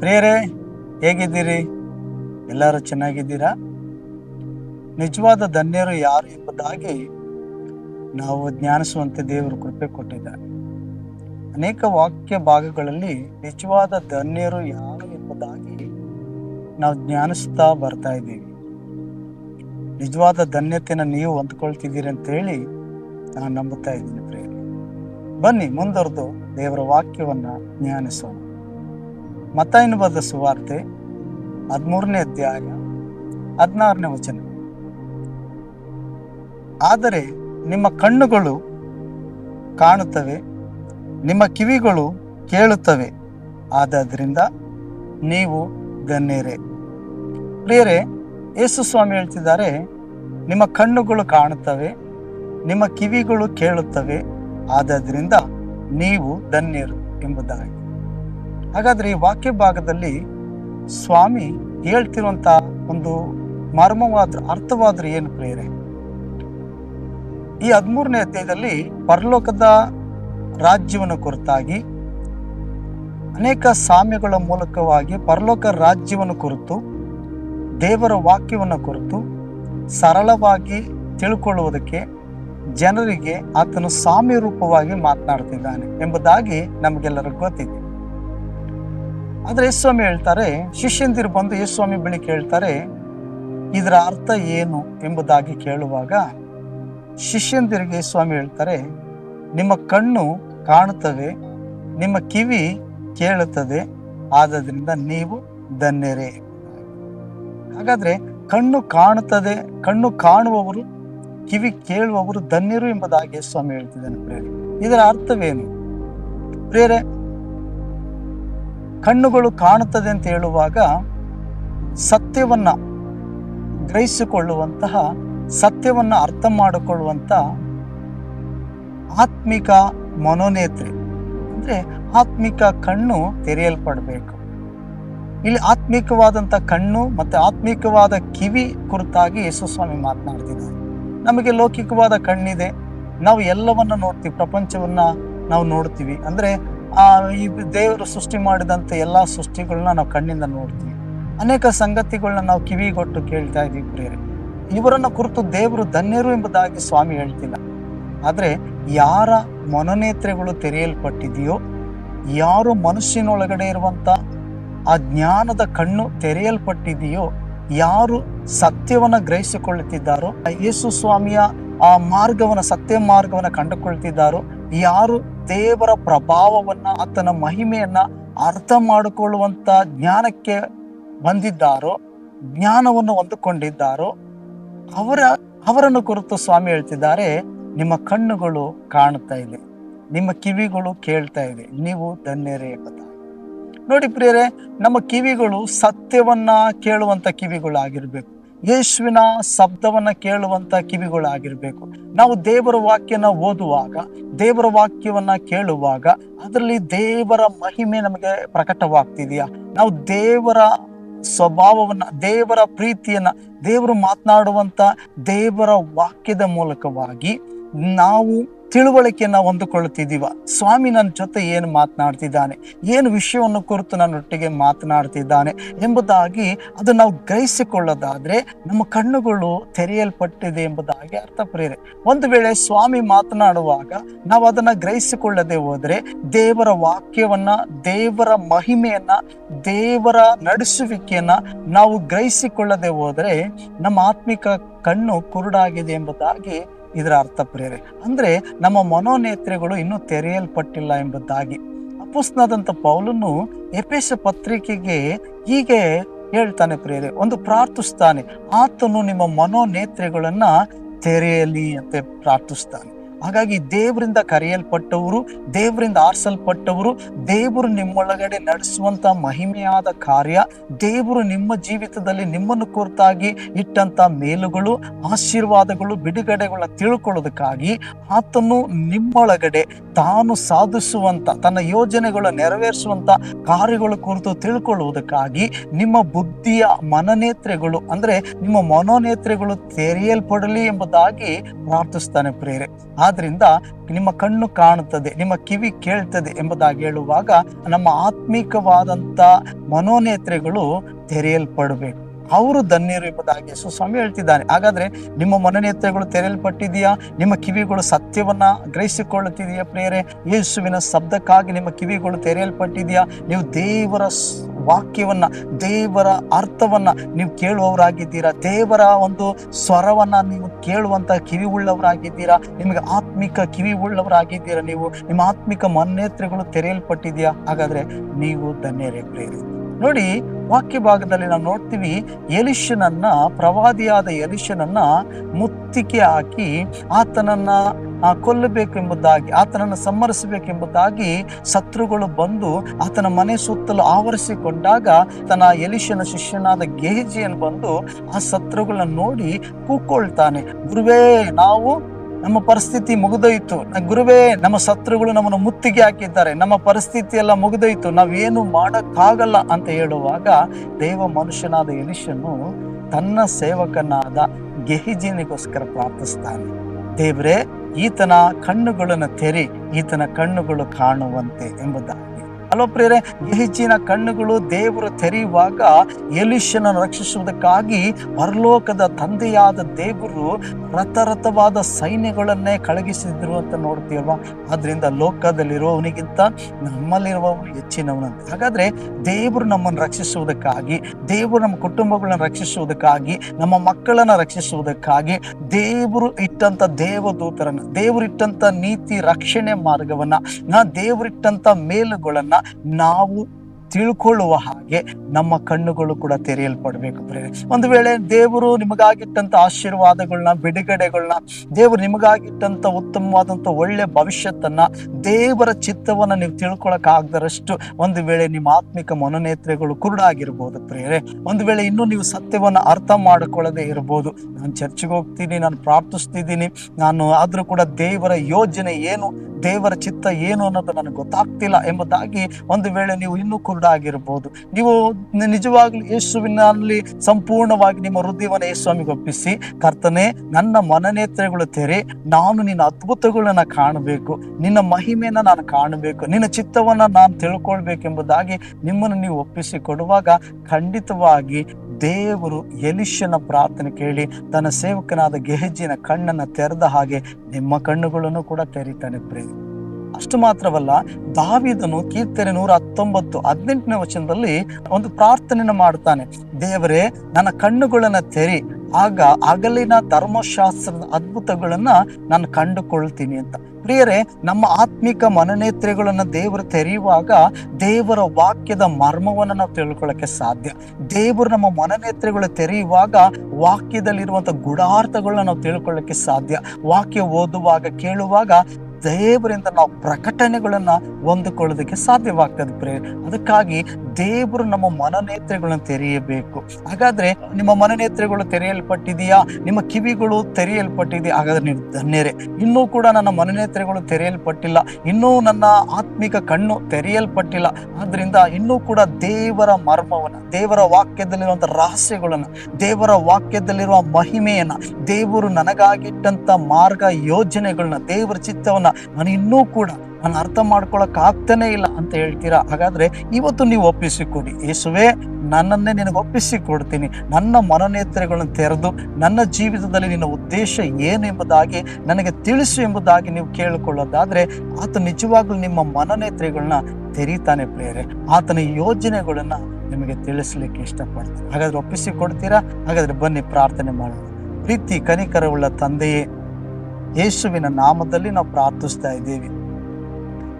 ಪ್ರಿಯರೇ, ಹೇಗಿದ್ದೀರಿ? ಎಲ್ಲರೂ ಚೆನ್ನಾಗಿದ್ದೀರಾ? ನಿಜವಾದ ಧನ್ಯರು ಯಾರು ಎಂಬುದಾಗಿ ನಾವು ಜ್ಞಾನಿಸುವಂತೆ ದೇವರು ಕೃಪೆ ಕೊಟ್ಟಿದ್ದಾರೆ. ಅನೇಕ ವಾಕ್ಯ ಭಾಗಗಳಲ್ಲಿ ನಿಜವಾದ ಧನ್ಯರು ಯಾರು ಎಂಬುದಾಗಿ ನಾವು ಜ್ಞಾನಿಸ್ತಾ ಬರ್ತಾ ಇದ್ದೀವಿ. ನಿಜವಾದ ಧನ್ಯತೆಯನ್ನು ನೀವು ಹೊಂದ್ಕೊಳ್ತಿದ್ದೀರಿ ಅಂತ ಹೇಳಿ ನಾನು ನಂಬುತ್ತಾ ಇದ್ದೀನಿ ಪ್ರೇರಿ ಬನ್ನಿ ಮುಂದುವರೆದು ದೇವರ ವಾಕ್ಯವನ್ನು ಜ್ಞಾನಿಸೋಣ ಮತ್ತಾಯನು ಬರೆದ ಸುವಾರ್ತೆ ಹದಿಮೂರನೇ ಅಧ್ಯಾಯ ಹದಿನಾರನೇ ವಚನ. ಆದರೆ ನಿಮ್ಮ ಕಣ್ಣುಗಳು ಕಾಣುತ್ತವೆ, ನಿಮ್ಮ ಕಿವಿಗಳು ಕೇಳುತ್ತವೆ, ಆದ್ದರಿಂದ ನೀವು ಧನ್ಯರೇ ಪ್ರಿಯರೇ, ಯೇಸು ಸ್ವಾಮಿ ಹೇಳ್ತಿದ್ದಾರೆ, ನಿಮ್ಮ ಕಣ್ಣುಗಳು ಕಾಣುತ್ತವೆ, ನಿಮ್ಮ ಕಿವಿಗಳು ಕೇಳುತ್ತವೆ, ಆದ್ದರಿಂದ ನೀವು ಧನ್ಯರು ಎಂಬುದಾಗಿ. ಹಾಗಾದ್ರೆ ಈ ವಾಕ್ಯ ಭಾಗದಲ್ಲಿ ಸ್ವಾಮಿ ಹೇಳ್ತಿರುವಂತ ಒಂದು ಮರ್ಮವಾದ ಅರ್ಥವಾದ್ರೆ ಏನು ಪ್ರೇರೆ ಈ ಹದಿಮೂರನೇ ಅಧ್ಯಾಯದಲ್ಲಿ ಪರಲೋಕದ ರಾಜ್ಯವನ್ನು ಕುರಿತಾಗಿ, ಅನೇಕ ಸಾಮ್ಯಗಳ ಮೂಲಕವಾಗಿ ಪರಲೋಕ ರಾಜ್ಯವನ್ನು ಕುರಿತು, ದೇವರ ವಾಕ್ಯವನ್ನು ಕುರಿತು ಸರಳವಾಗಿ ತಿಳ್ಕೊಳ್ಳುವುದಕ್ಕೆ ಜನರಿಗೆ ಆತನು ಸಾಮ್ಯ ರೂಪವಾಗಿ ಮಾತನಾಡುತ್ತಿದ್ದಾನೆ ಎಂಬುದಾಗಿ ನಮಗೆಲ್ಲರಿಗೂ ಗೊತ್ತಿದೆ. ಆದ್ರೆ ಸ್ವಾಮಿ ಹೇಳ್ತಾರೆ, ಶಿಷ್ಯಂದಿರು ಬಂದು ಯೇಸ್ವಾಮಿ ಬಳಿ ಕೇಳ್ತಾರೆ, ಇದರ ಅರ್ಥ ಏನು ಎಂಬುದಾಗಿ ಕೇಳುವಾಗ ಶಿಷ್ಯಂದಿರಿಗೆ ಸ್ವಾಮಿ ಹೇಳ್ತಾರೆ, ನಿಮ್ಮ ಕಣ್ಣು ಕಾಣುತ್ತವೆ, ನಿಮ್ಮ ಕಿವಿ ಕೇಳುತ್ತದೆ, ಆದ್ದರಿಂದ ನೀವು ಧನ್ಯರೇ. ಹಾಗಾದ್ರೆ ಕಣ್ಣು ಕಾಣುತ್ತದೆ, ಕಣ್ಣು ಕಾಣುವವರು, ಕಿವಿ ಕೇಳುವವರು ಧನ್ಯರು ಎಂಬುದಾಗಿ ಸ್ವಾಮಿ ಹೇಳ್ತಿದ್ದಾನೆ ಪ್ರೇರೆ ಇದರ ಅರ್ಥವೇನು? ಪ್ರೇರೆ ಕಣ್ಣುಗಳು ಕಾಣುತ್ತದೆ ಅಂತ ಹೇಳುವಾಗ ಸತ್ಯವನ್ನು ಗ್ರಹಿಸಿಕೊಳ್ಳುವಂತಹ, ಸತ್ಯವನ್ನು ಅರ್ಥ ಮಾಡಿಕೊಳ್ಳುವಂಥ ಆತ್ಮಿಕ ಮನೋನೇತ್ರಿ. ಅಂದರೆ ಆತ್ಮಿಕ ಕಣ್ಣು ತೆರೆಯಲ್ಪಡಬೇಕು. ಇಲ್ಲಿ ಆತ್ಮಿಕವಾದಂಥ ಕಣ್ಣು ಮತ್ತು ಆತ್ಮಿಕವಾದ ಕಿವಿ ಕುರಿತಾಗಿ ಯೇಸುಸ್ವಾಮಿ ಮಾತನಾಡ್ತಿದ್ದಾರೆ. ನಮಗೆ ಲೌಕಿಕವಾದ ಕಣ್ಣಿದೆ. ನಾವು ಎಲ್ಲವನ್ನು ನೋಡ್ತೀವಿ. ಪ್ರಪಂಚವನ್ನು ನಾವು ನೋಡ್ತೀವಿ. ಅಂದ್ರೆ ಈ ದೇವರು ಸೃಷ್ಟಿ ಮಾಡಿದಂಥ ಎಲ್ಲ ಸೃಷ್ಟಿಗಳನ್ನ ನಾವು ಕಣ್ಣಿಂದ ನೋಡ್ತೀವಿ. ಅನೇಕ ಸಂಗತಿಗಳನ್ನ ನಾವು ಕಿವಿಗೊಟ್ಟು ಕೇಳ್ತಾ ಇದ್ದೀವಿ ಪ್ರೇರೆ ಇವರನ್ನ ಕುರಿತು ದೇವರು ಧನ್ಯರು ಎಂಬುದಾಗಿ ಸ್ವಾಮಿ ಹೇಳ್ತಿಲ್ಲ. ಆದರೆ ಯಾರ ಮನೋನೇತ್ರೆಗಳು ತೆರೆಯಲ್ಪಟ್ಟಿದೆಯೋ, ಯಾರು ಮನುಷ್ಯನೊಳಗಡೆ ಇರುವಂಥ ಆ ಜ್ಞಾನದ ಕಣ್ಣು ತೆರೆಯಲ್ಪಟ್ಟಿದೆಯೋ, ಯಾರು ಸತ್ಯವನ್ನು ಗ್ರಹಿಸಿಕೊಳ್ಳುತ್ತಿದ್ದಾರೋ, ಯೇಸು ಸ್ವಾಮಿಯ ಆ ಮಾರ್ಗವನ್ನು, ಸತ್ಯ ಮಾರ್ಗವನ್ನು ಕಂಡುಕೊಳ್ತಿದ್ದಾರೋ, ಯಾರು ದೇವರ ಪ್ರಭಾವವನ್ನ, ಆತನ ಮಹಿಮೆಯನ್ನ ಅರ್ಥ ಮಾಡಿಕೊಳ್ಳುವಂತ ಜ್ಞಾನಕ್ಕೆ ಬಂದಿದ್ದಾರೋ, ಜ್ಞಾನವನ್ನು ಹೊಂದಿಕೊಂಡಿದ್ದಾರೋ, ಅವರ, ಅವರನ್ನು ಕುರಿತು ಸ್ವಾಮಿ ಹೇಳ್ತಿದ್ದಾರೆ, ನಿಮ್ಮ ಕಣ್ಣುಗಳು ಕಾಣುತ್ತಾ ಇದೆ, ನಿಮ್ಮ ಕಿವಿಗಳು ಕೇಳ್ತಾ ಇದೆ, ನೀವು ಧನ್ಯರೇ ನೋಡಿ ಪ್ರಿಯರೇ, ನಮ್ಮ ಕಿವಿಗಳು ಸತ್ಯವನ್ನ ಕೇಳುವಂತ ಕಿವಿಗಳಾಗಿರ್ಬೇಕು. ಯೇಸುವಿನ ಶಬ್ದವನ್ನ ಕೇಳುವಂತ ಕಿವಿಗಳಾಗಿರ್ಬೇಕು. ನಾವು ದೇವರ ವಾಕ್ಯನ ಓದುವಾಗ, ದೇವರ ವಾಕ್ಯವನ್ನ ಕೇಳುವಾಗ ಅದರಲ್ಲಿ ದೇವರ ಮಹಿಮೆ ನಮಗೆ ಪ್ರಕಟವಾಗ್ತಿದೆಯಾ? ನಾವು ದೇವರ ಸ್ವಭಾವವನ್ನ, ದೇವರ ಪ್ರೀತಿಯನ್ನ, ದೇವರು ಮಾತನಾಡುವಂತ ದೇವರ ವಾಕ್ಯದ ಮೂಲಕವಾಗಿ ನಾವು ತಿಳುವಳಿಕೆಯನ್ನ ಹೊಂದಿಕೊಳ್ಳುತ್ತಿದ್ದೀವ. ಸ್ವಾಮಿ ನನ್ನ ಜೊತೆ ಏನು ಮಾತನಾಡ್ತಿದ್ದಾನೆ? ಏನು ವಿಷಯವನ್ನು ಕುರಿತು ನನ್ನೊಟ್ಟಿಗೆ ಮಾತನಾಡ್ತಿದ್ದಾನೆ ಎಂಬುದಾಗಿ ಅದು ನಾವು ಗ್ರಹಿಸಿಕೊಳ್ಳೋದಾದ್ರೆ ನಮ್ಮ ಕಣ್ಣುಗಳು ತೆರೆಯಲ್ಪಟ್ಟಿದೆ ಎಂಬುದಾಗಿ ಅರ್ಥ ಪ್ರೇರೆ ಒಂದು ವೇಳೆ ಸ್ವಾಮಿ ಮಾತನಾಡುವಾಗ ನಾವು ಅದನ್ನ ಗ್ರಹಿಸಿಕೊಳ್ಳದೆ ಹೋದ್ರೆ ದೇವರ ವಾಕ್ಯವನ್ನ, ದೇವರ ಮಹಿಮೆಯನ್ನ, ದೇವರ ನಡೆಸುವಿಕೆಯನ್ನ ನಾವು ಗ್ರಹಿಸಿಕೊಳ್ಳದೆ ಹೋದ್ರೆ ನಮ್ಮ ಆತ್ಮಿಕ ಕಣ್ಣು ಕುರುಡಾಗಿದೆ ಎಂಬುದಾಗಿ ಇದರ ಅರ್ಥ ಪ್ರೇರೆ ಅಂದ್ರೆ ನಮ್ಮ ಮನೋನೇತ್ರೆಗಳು ಇನ್ನೂ ತೆರೆಯಲ್ಪಟ್ಟಿಲ್ಲ ಎಂಬುದಾಗಿ. ಅಪುಸ್ನಾದಂಥ ಪೌಲನ್ನು ಎಪೇಶ ಪತ್ರಿಕೆಗೆ ಹೀಗೆ ಹೇಳ್ತಾನೆ ಪ್ರೇರೆ ಒಂದು ಪ್ರಾರ್ಥಿಸ್ತಾನೆ, ಆತನು ನಿಮ್ಮ ಮನೋನೇತ್ರೆಗಳನ್ನು ತೆರೆಯಲಿ ಅಂತ ಪ್ರಾರ್ಥಿಸ್ತಾನೆ. ಹಾಗಾಗಿ ದೇವರಿಂದ ಕರೆಯಲ್ಪಟ್ಟವರು, ದೇವರಿಂದ ಆರಿಸಲ್ಪಟ್ಟವರು, ದೇವರು ನಿಮ್ಮೊಳಗಡೆ ನಡೆಸುವಂತ ಮಹಿಮೆಯಾದ ಕಾರ್ಯ, ದೇವರು ನಿಮ್ಮ ಜೀವಿತದಲ್ಲಿ ನಿಮ್ಮನ್ನು ಕುರಿತಾಗಿ ಇಟ್ಟಂತ ಮೇಲುಗಳು, ಆಶೀರ್ವಾದಗಳು, ಬಿಡುಗಡೆಗಳ ತಿಳ್ಕೊಳ್ಳೋದಕ್ಕಾಗಿ ಆತನು ನಿಮ್ಮೊಳಗಡೆ ತಾನು ಸಾಧಿಸುವಂತ, ತನ್ನ ಯೋಜನೆಗಳ ನೆರವೇರಿಸುವಂತ ಕಾರ್ಯಗಳ ಕುರಿತು ತಿಳ್ಕೊಳ್ಳುವುದಕ್ಕಾಗಿ ನಿಮ್ಮ ಬುದ್ಧಿಯ ಮನನೇತ್ರೆಗಳು, ಅಂದ್ರೆ ನಿಮ್ಮ ಮನೋನೇತ್ರೆಗಳು ತೆರೆಯಲ್ಪಡಲಿ ಎಂಬುದಾಗಿ ಪ್ರಾರ್ಥಿಸ್ತಾನೆ ಪ್ರೇರೆ ಆದ್ರಿಂದ ನಿಮ್ಮ ಕಣ್ಣು ಕಾಣುತ್ತದೆ, ನಿಮ್ಮ ಕಿವಿ ಕೇಳ್ತದೆ ಎಂಬುದಾಗಿ ಹೇಳುವಾಗ ನಮ್ಮ ಆತ್ಮಿಕವಾದಂತ ಮನೋನೇತ್ರೆಗಳು ತೆರೆಯಲ್ಪಡಬೇಕು. ಅವರು ಧನ್ಯರು ಎಂಬುದಾಗಿ ಸುಸ್ವಾಮಿ ಸ್ವಾಮಿ ಹೇಳ್ತಿದ್ದಾನೆ ಹಾಗಾದ್ರೆ ನಿಮ್ಮ ಮನೋನೇತ್ರೆಗಳು ತೆರೆಯಲ್ಪಟ್ಟಿದೆಯಾ ನಿಮ್ಮ ಕಿವಿಗಳು ಸತ್ಯವನ್ನ ಗ್ರಹಿಸಿಕೊಳ್ಳುತ್ತಿದೆಯಾ ಪ್ರೇರೆ ಯೇಸುವಿನ ಶಬ್ದಕ್ಕಾಗಿ ನಿಮ್ಮ ಕಿವಿಗಳು ತೆರೆಯಲ್ಪಟ್ಟಿದೆಯಾ ನೀವು ದೇವರ ವಾಕ್ಯವನ್ನ, ದೇವರ ಅರ್ಥವನ್ನ ನೀವು ಕೇಳುವವರಾಗಿದ್ದೀರಾ? ದೇವರ ಒಂದು ಸ್ವರವನ್ನ ನೀವು ಕೇಳುವಂತ ಕಿವಿ ಉಳ್ಳವರಾಗಿದ್ದೀರಾ ನಿಮಗೆ ಆತ್ಮಿಕ ಕಿವಿ ಉಳ್ಳವರಾಗಿದ್ದೀರಾ ನೀವು? ನಿಮ್ಮ ಆತ್ಮಿಕ ಮನ್ನೇತ್ರಗಳು ತೆರೆಯಲ್ಪಟ್ಟಿದೆಯಾ ಹಾಗಾದ್ರೆ ನೀವು ಧನ್ಯರೇ, ಪ್ರೇರಿ. ನೋಡಿ, ವಾಕ್ಯ ಭಾಗದಲ್ಲಿ ನಾವು ನೋಡ್ತೀವಿ, ಎಲಿಷನನ್ನ, ಪ್ರವಾದಿಯಾದ ಎಲಿಷನನ್ನ ಮುತ್ತಿಗೆ ಹಾಕಿ ಆತನನ್ನ ಕೊಲ್ಲಬೇಕೆಂಬುದಾಗಿ, ಆತನನ್ನು ಸಂಹರಿಸಬೇಕೆಂಬುದಾಗಿ ಶತ್ರುಗಳು ಬಂದು ಆತನ ಮನೆ ಸುತ್ತಲೂ ಆವರಿಸಿಕೊಂಡಾಗ ತನ್ನ ಎಲಿಶನ ಶಿಷ್ಯನಾದ ಗೇಜಿಯನ್ನು ಬಂದು ಆ ಶತ್ರುಗಳನ್ನ ನೋಡಿ ಕೂಕೊಳ್ತಾನೆ. ಗುರುವೇ, ನಾವು ನಮ್ಮ ಪರಿಸ್ಥಿತಿ ಮುಗಿದೋಯ್ತು. ಗುರುವೇ, ನಮ್ಮ ಶತ್ರುಗಳು ನಮ್ಮನ್ನು ಮುತ್ತಿಗೆ ಹಾಕಿದ್ದಾರೆ. ನಮ್ಮ ಪರಿಸ್ಥಿತಿ ಎಲ್ಲ ಮುಗಿದೋಯ್ತು. ನಾವೇನು ಮಾಡೋಕ್ಕಾಗಲ್ಲ ಅಂತ ಹೇಳುವಾಗ ದೇವ ಮನುಷ್ಯನಾದ ಎಲಿಶನು ತನ್ನ ಸೇವಕನಾದ ಗೆಹಿಜಿನಿಗೋಸ್ಕರ ಪ್ರಾರ್ಥಿಸ್ತಾನೆ. ದೇವ್ರೆ ಈತನ ಕಣ್ಣುಗಳನ್ನು ತೆರೆ ಈತನ ಕಣ್ಣುಗಳು ಕಾಣುವಂತೆ ಎಂಬುದಾಗಿ. ಅಲ್ವ ಪ್ರಿಯರೇ ಗೆಹಿಜಿನ ಕಣ್ಣುಗಳು ದೇವರು ತೆರೆಯುವಾಗ ಎಲಿಷನನ್ನು ರಕ್ಷಿಸುವುದಕ್ಕಾಗಿ ಪರಲೋಕದ ತಂದೆಯಾದ ದೇವರು ರಥರಥವಾದ ಸೈನ್ಯಗಳನ್ನೇ ಕಳಗಿಸಿದ್ರು ಅಂತ ನೋಡ್ತೀವಲ್ವಾ ಆದ್ರಿಂದ ಲೋಕದಲ್ಲಿರುವವನಿಗಿಂತ ನಮ್ಮಲ್ಲಿರುವವನು ಹೆಚ್ಚಿನವನಂತೆ. ಹಾಗಾದ್ರೆ ದೇವರು ನಮ್ಮನ್ನು ರಕ್ಷಿಸುವುದಕ್ಕಾಗಿ, ದೇವರು ನಮ್ಮ ಕುಟುಂಬಗಳನ್ನ ರಕ್ಷಿಸುವುದಕ್ಕಾಗಿ, ನಮ್ಮ ಮಕ್ಕಳನ್ನ ರಕ್ಷಿಸುವುದಕ್ಕಾಗಿ ದೇವರು ಇಟ್ಟಂತ ದೇವದೂತರನ್ನ, ದೇವರು ಇಟ್ಟಂತ ನೀತಿ ರಕ್ಷಣೆ ಮಾರ್ಗವನ್ನ, ನಾ ದೇವರಿಟ್ಟಂತ ಮೇಲುಗಳನ್ನ ನಾವು ತಿಳ್ಕೊಳ್ಳುವ ಹಾಗೆ ನಮ್ಮ ಕಣ್ಣುಗಳು ಕೂಡ ತೆರೆಯಲ್ಪಡಬೇಕು ಪ್ರೇರೆ ಒಂದು ವೇಳೆ ದೇವರು ನಿಮಗಾಗಿಟ್ಟಂತ ಆಶೀರ್ವಾದಗಳನ್ನ, ಬಿಡುಗಡೆಗಳನ್ನ, ದೇವರು ನಿಮಗಾಗಿಟ್ಟಂತ ಉತ್ತಮವಾದಂತ ಒಳ್ಳೆ ಭವಿಷ್ಯತ್ತನ್ನ, ದೇವರ ಚಿತ್ತವನ್ನ ನೀವು ತಿಳ್ಕೊಳಕ್ ಆಗದರಷ್ಟು ಒಂದು ವೇಳೆ ನಿಮ್ಮ ಆತ್ಮಿಕ ಮನೋನೇತ್ರೆಗಳು ಕುರುಡಾಗಿರ್ಬೋದು ಪ್ರೇರೆ ಒಂದು ವೇಳೆ ಇನ್ನೂ ನೀವು ಸತ್ಯವನ್ನ ಅರ್ಥ ಮಾಡಿಕೊಳ್ಳದೆ ಇರ್ಬೋದು. ನಾನು ಚರ್ಚ್ಗೆ ಹೋಗ್ತೀನಿ, ನಾನು ಪ್ರಾರ್ಥಿಸ್ತಿದ್ದೀನಿ, ನಾನು ಆದ್ರೂ ಕೂಡ ದೇವರ ಯೋಜನೆ ಏನು, ದೇವರ ಚಿತ್ತ ಏನು ಅನ್ನೋದು ನನಗೆ ಗೊತ್ತಾಗ್ತಿಲ್ಲ ಎಂಬುದಾಗಿ ಒಂದು ವೇಳೆ ನೀವು ಇನ್ನೂ ಕುರುಡಾಗಿರ್ಬೋದು ನೀವು ನಿಜವಾಗ್ಲು ಯೇಸುವಿನಲ್ಲಿ ಸಂಪೂರ್ಣವಾಗಿ ನಿಮ್ಮ ಹೃದಯವನ್ನು ಯೇಸ್ವಾಮಿಗೆ ಒಪ್ಪಿಸಿ, ಕರ್ತನೆ, ನನ್ನ ಮನನೇತ್ರಗಳು ತೆರೆ, ನಾನು ನಿನ್ನ ಅದ್ಭುತಗಳನ್ನ ಕಾಣಬೇಕು. ನಿನ್ನ ಮಹಿಮೆಯನ್ನ ನಾನು ಕಾಣಬೇಕು. ನಿನ್ನ ಚಿತ್ತವನ್ನ ನಾನು ತಿಳ್ಕೊಳ್ಬೇಕೆಂಬುದಾಗಿ ನಿಮ್ಮನ್ನು ನೀವು ಒಪ್ಪಿಸಿ ಕೊಡುವಾಗ ಖಂಡಿತವಾಗಿ ದೇವರು ಎಲಿಶನ ಪ್ರಾರ್ಥನೆ ಕೇಳಿ, ತನ್ನ ಸೇವಕನಾದ ಗೆಹಜಿನ ಕಣ್ಣನ್ನ ತೆರೆದ ಹಾಗೆ ನಿಮ್ಮ ಕಣ್ಣುಗಳನ್ನು ಕೂಡ ತೆರೀತಾನೆ ಪ್ರೇಮ ಅಷ್ಟು ಮಾತ್ರವಲ್ಲ, ದಾವಿದನು ಕೀರ್ತನೆ ನೂರ ಹತ್ತೊಂಬತ್ತು ಹದಿನೆಂಟನೇ ವಚನದಲ್ಲಿ ಒಂದು ಪ್ರಾರ್ಥನೆಯನ್ನು ಮಾಡ್ತಾನೆ ದೇವರೇ, ನನ್ನ ಕಣ್ಣುಗಳನ್ನ ತೆರಿ, ಆಗ ಹಗಲಿನ ಧರ್ಮಶಾಸ್ತ್ರದ ಅದ್ಭುತಗಳನ್ನ ನಾನು ಕಂಡುಕೊಳ್ತೀನಿ ಅಂತ. ಪ್ರಿಯರೇ, ನಮ್ಮ ಆತ್ಮಿಕ ಮನನೇತ್ರೆಗಳನ್ನು ದೇವರು ತೆರೆಯುವಾಗ ದೇವರ ವಾಕ್ಯದ ಮರ್ಮವನ್ನು ನಾವು ತಿಳ್ಕೊಳ್ಳಕ್ಕೆ ಸಾಧ್ಯ. ದೇವರು ನಮ್ಮ ಮನನೇತ್ರೆಗಳು ತೆರೆಯುವಾಗ ವಾಕ್ಯದಲ್ಲಿರುವಂಥ ಗುಡಾರ್ಥಗಳನ್ನ ನಾವು ತಿಳ್ಕೊಳ್ಳಕ್ಕೆ ಸಾಧ್ಯ. ವಾಕ್ಯ ಓದುವಾಗ, ಕೇಳುವಾಗ ದೇವರಿಂದ ನಾವು ಪ್ರಕಟಣೆಗಳನ್ನ ಹೊಂದಿಕೊಳ್ಳೋದಕ್ಕೆ ಸಾಧ್ಯವಾಗ್ತದೆ ಪ್ರೇ ಅದಕ್ಕಾಗಿ ದೇವರು ನಮ್ಮ ಮನನೇತ್ರೆಗಳನ್ನು ತೆರೆಯಬೇಕು. ಹಾಗಾದ್ರೆ ನಿಮ್ಮ ಮನನೇತ್ರೆಗಳು ತೆರೆಯಲ್ಪಟ್ಟಿದೆಯಾ? ನಿಮ್ಮ ಕಿವಿಗಳು ತೆರೆಯಲ್ಪಟ್ಟಿದೆಯಾ ಹಾಗಾದ್ರೆ ನೀವು ಧನ್ಯರೇ. ಇನ್ನೂ ಕೂಡ ನನ್ನ ಮನನೇತ್ರೆಗಳು ತೆರೆಯಲ್ಪಟ್ಟಿಲ್ಲ. ಇನ್ನೂ ನನ್ನ ಆತ್ಮಿಕ ಕಣ್ಣು ತೆರೆಯಲ್ಪಟ್ಟಿಲ್ಲ. ಆದ್ರಿಂದ ಇನ್ನೂ ಕೂಡ ದೇವರ ಮರ್ಮವನ್ನ, ದೇವರ ವಾಕ್ಯದಲ್ಲಿರುವಂತ ರಹಸ್ಯಗಳನ್ನ, ದೇವರ ವಾಕ್ಯದಲ್ಲಿರುವ ಮಹಿಮೆಯನ್ನ, ದೇವರು ನನಗಾಗಿಟ್ಟಂತ ಮಾರ್ಗ ಯೋಜನೆಗಳನ್ನ ದೇವರ ಚಿತ್ತವನ್ನ ನಾನು ಇನ್ನೂ ಕೂಡ ನಾನು ಅರ್ಥ ಮಾಡ್ಕೊಳಕ್ ಆಗ್ತಾನೆ ಇಲ್ಲ ಅಂತ ಹೇಳ್ತೀರಾ? ಹಾಗಾದ್ರೆ ಇವತ್ತು ನೀವು ಒಪ್ಪಿಸಿ ಕೊಡಿ ಯೇಸುವೆ, ನನ್ನನ್ನೇ ನಿನಗೆ ಒಪ್ಪಿಸಿ ಕೊಡ್ತೀನಿ ನನ್ನ ಮನನೇತ್ರಗಳನ್ನು ತೆರೆದು ನನ್ನ ಜೀವಿತದಲ್ಲಿ ನಿನ್ನ ಉದ್ದೇಶ ಏನು ಎಂಬುದಾಗಿ ನನಗೆ ತಿಳಿಸು ಎಂಬುದಾಗಿ ನೀವು ಕೇಳಿಕೊಳ್ಳೋದಾದ್ರೆ ಆತ ನಿಜವಾಗ್ಲೂ ನಿಮ್ಮ ಮನನೇತ್ರೆಗಳನ್ನ ತೆರೀತಾನೆ ಪ್ರೇರೆ ಆತನ ಯೋಜನೆಗಳನ್ನ ನಿಮಗೆ ತಿಳಿಸ್ಲಿಕ್ಕೆ ಇಷ್ಟಪಡ್ತೀನಿ. ಹಾಗಾದ್ರೆ ಒಪ್ಪಿಸಿ ಕೊಡ್ತೀರಾ ಹಾಗಾದ್ರೆ ಬನ್ನಿ ಪ್ರಾರ್ಥನೆ ಮಾಡೋಣ. ಪ್ರೀತಿ ಕನಿಕರವುಳ್ಳ ತಂದೆಯೇ ಯೇಸುವಿನ ನಾಮದಲ್ಲಿ ನಾವು ಪ್ರಾರ್ಥಿಸ್ತಾ ಇದ್ದೀವಿ.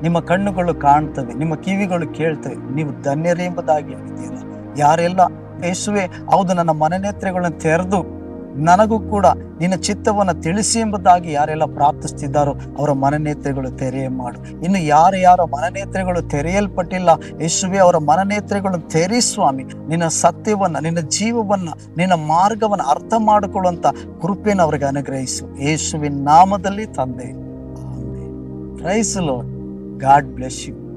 ನಿಮ್ಮ ಕಣ್ಣುಗಳು ಕಾಣ್ತವೆ, ನಿಮ್ಮ ಕಿವಿಗಳು ಕೇಳ್ತವೆ, ನೀವು ಧನ್ಯರೆಂಬುದಾಗಿ ಹೇಳಿದ್ದೀರ ಯಾರೆಲ್ಲ ಯೇಸುವೆ, ಹೌದು, ನನ್ನ ಮನನೇತ್ರಗಳನ್ನು ತೆರೆದು ನನಗೂ ಕೂಡ ನಿನ್ನ ಚಿತ್ತವನ್ನು ತಿಳಿಸಿ ಎಂಬುದಾಗಿ ಯಾರೆಲ್ಲ ಪ್ರಾರ್ಥಿಸ್ತಿದ್ದಾರೋ ಅವರ ಮನನೇತ್ರೆಗಳು ತೆರೆಯ ಮಾಡು. ಇನ್ನು ಯಾರು ಯಾರ ಮನನೇತ್ರೆಗಳು ತೆರೆಯಲ್ಪಟ್ಟಿಲ್ಲ, ಯೇಸುವೆ ಅವರ ಮನನೇತ್ರೆಗಳನ್ನು ತೆರೆ ಸ್ವಾಮಿ, ನಿನ್ನ ಸತ್ಯವನ್ನು, ನಿನ್ನ ಜೀವವನ್ನು, ನಿನ್ನ ಮಾರ್ಗವನ್ನು ಅರ್ಥ ಮಾಡಿಕೊಳ್ಳುವಂಥ ಕೃಪೆಯನ್ನು ಅವರಿಗೆ ಅನುಗ್ರಹಿಸು. ಯೇಸುವಿನ ನಾಮದಲ್ಲಿ ತಂದೆ. Praise God bless you